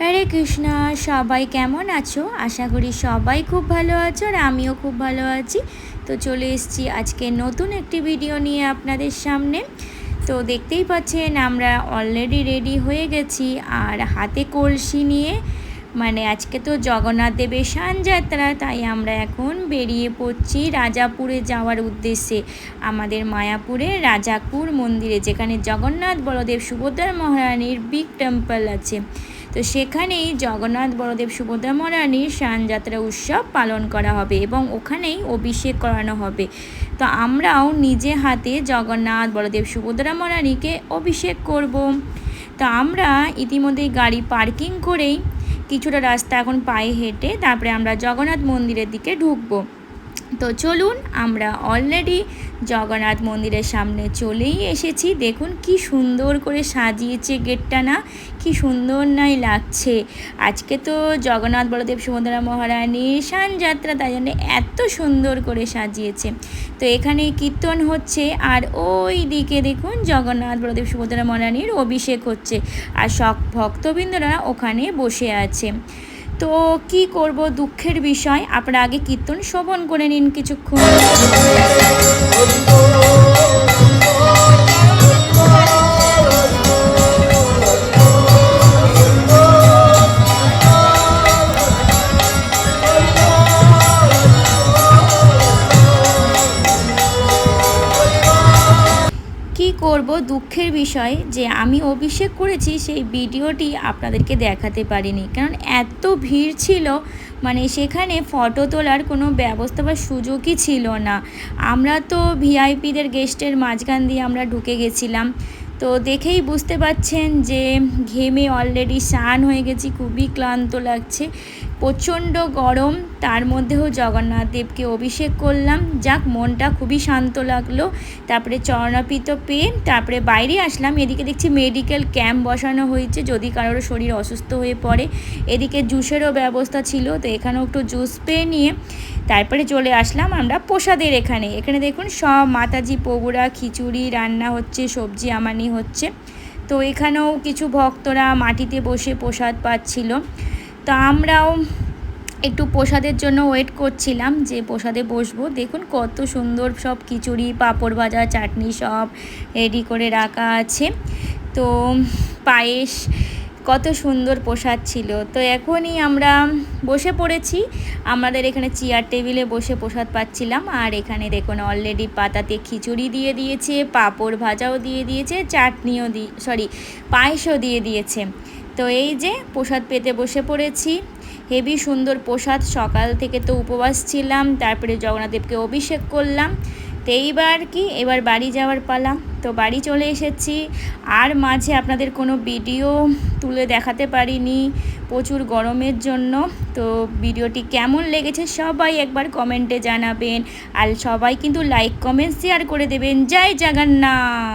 হরে কৃষ্ণ, সবাই কেমন আছো? আশা করি সবাই খুব ভালো আছো আর আমিও খুব ভালো আছি। তো চলে এসেছি আজকে নতুন একটি ভিডিও নিয়ে আপনাদের সামনে। তো দেখতেই পাচ্ছেন আমরা অলরেডি রেডি হয়ে গেছি আর হাতে কলসি নিয়ে। মানে আজকে তো জগন্নাথ দেবের যাত্রা তাই আমরা এখন বেরিয়ে পড়ছি রাজাপুরে যাওয়ার উদ্দেশ্যে। আমাদের মায়াপুরে রাজাপুর মন্দিরে, যেখানে জগন্নাথ বলদেব সুভদ্রা মহারানীর বিগ টেম্পল আছে। তো সেখানেই জগন্নাথ, বড়দেব, সুভদ্রা মহারানীর যাত্রা উৎসব পালন করা হবে এবং ওখানেই অভিষেক করানো হবে। তো আমরাও নিজে হাতে জগন্নাথ, বড়দেব, সুভদ্রা মহারানীকে অভিষেক করব। তো আমরা ইতিমধ্যেই গাড়ি পার্কিং করেই কিছুটা রাস্তা এখন পায়ে হেঁটে তারপরে আমরা জগন্নাথ মন্দিরের দিকে ঢুকবো। তো চলুন আমরা অলরেডি জগন্নাথ মন্দিরের সামনে চলেই এসেছি। দেখুন কি সুন্দর করে সাজিয়েছে গেটটা না, কি সুন্দর নাই লাগছে। আজকে তো জগন্নাথ বলদেব সুভদ্রা মহারানীর যাত্রা, তাই জন্য এত সুন্দর করে সাজিয়েছে। তো এখানে কীর্তন হচ্ছে আর ওই দিকে দেখুন জগন্নাথ বলদেব সুভদ্রা মহারানীর অভিষেক হচ্ছে। আর সব ভক্তবৃন্দরা ওখানে বসে আছে। তো কি করব দুঃখের বিষয়। আপনারা আগে কীর্তন শোভন করে নিন কিছুক্ষণ। করব দুঃখের বিষয় যে আমি অভিষেক করেছি সেই ভিডিওটি আপনাদেরকে দেখাতে পারিনি। কারণ এত ভিড় ছিল মানে সেখানে ফটো তোলার কোনো ব্যবস্থা বা সুযোগই ছিল না। আমরা তো ভিআইপিদের গেস্টের মাঝখান দিয়ে আমরা ঢুকে গেছিলাম। তো দেখেই বুঝতে পাচ্ছেন যে ঘেমে অলরেডি স্নান হয়ে গেছি, খুবই ক্লান্ত লাগছে। প্রচণ্ড গরম, তার মধ্যেও জগন্নাথ দেবকে অভিষেক করলাম। যাক, মনটা খুবই শান্ত লাগল। তারপরে চরণাপিত পেয়ে, তারপরে বাইরে আসলাম। এদিকে দেখছি মেডিকেল ক্যাম্প বসানো হয়েছে, যদি কারোর শরীর অসুস্থ হয়ে পড়ে। এদিকে জুসেরও ব্যবস্থা ছিল, তো এখানেও একটু জুস পেয়ে নিয়ে তারপরে চলে আসলাম আমরা প্রসাদের এখানে। এখানে দেখুন সব মাতাজি পগুড়া খিচুড়ি, রান্না হচ্ছে, সবজি আমানি হচ্ছে। তো এখানেও কিছু ভক্তরা মাটিতে বসে প্রসাদ পাচ্ছিল। তো আমরাও একটু প্রসাদের জন্য ওয়েট করছিলাম যে প্রসাদে বসবো। দেখুন কত সুন্দর সব খিচুড়ি, পাঁপড় ভাজা, চাটনি সব রেডি করে রাখা আছে। তো পায়েস কত সুন্দর প্রসাদ ছিল। তো এখনই আমরা বসে পড়েছি। আমাদের এখানে চেয়ার টেবিলে বসে প্রসাদ পাচ্ছিলাম। আর এখানে দেখুন অলরেডি পাতাতে খিচুড়ি দিয়ে দিয়েছে, পাঁপড় ভাজাও দিয়ে দিয়েছে, চাটনিও দিয়ে সরি পায়েসও দিয়ে দিয়েছে। তো এই যে প্রসাদ পেতে বসে পড়েছি। হেভি সুন্দর প্রসাদ। সকাল থেকে তো উপবাস ছিলাম। তারপরে জগন্নাথদেবকে অভিষেক করলাম। তো এইবার কি? এবার বাড়ি যাওয়ার পালা। তো বাড়ি চলে এসেছি। আর মাঝে আপনাদের কোনো ভিডিও তুলে দেখাতে পারিনি প্রচুর গরমের জন্য। তো ভিডিওটি কেমন লেগেছে সবাই একবার কমেন্টে জানাবেন। আর সবাই কিন্তু লাইক কমেন্ট শেয়ার করে দেবেন। জয় জগন্নাথ!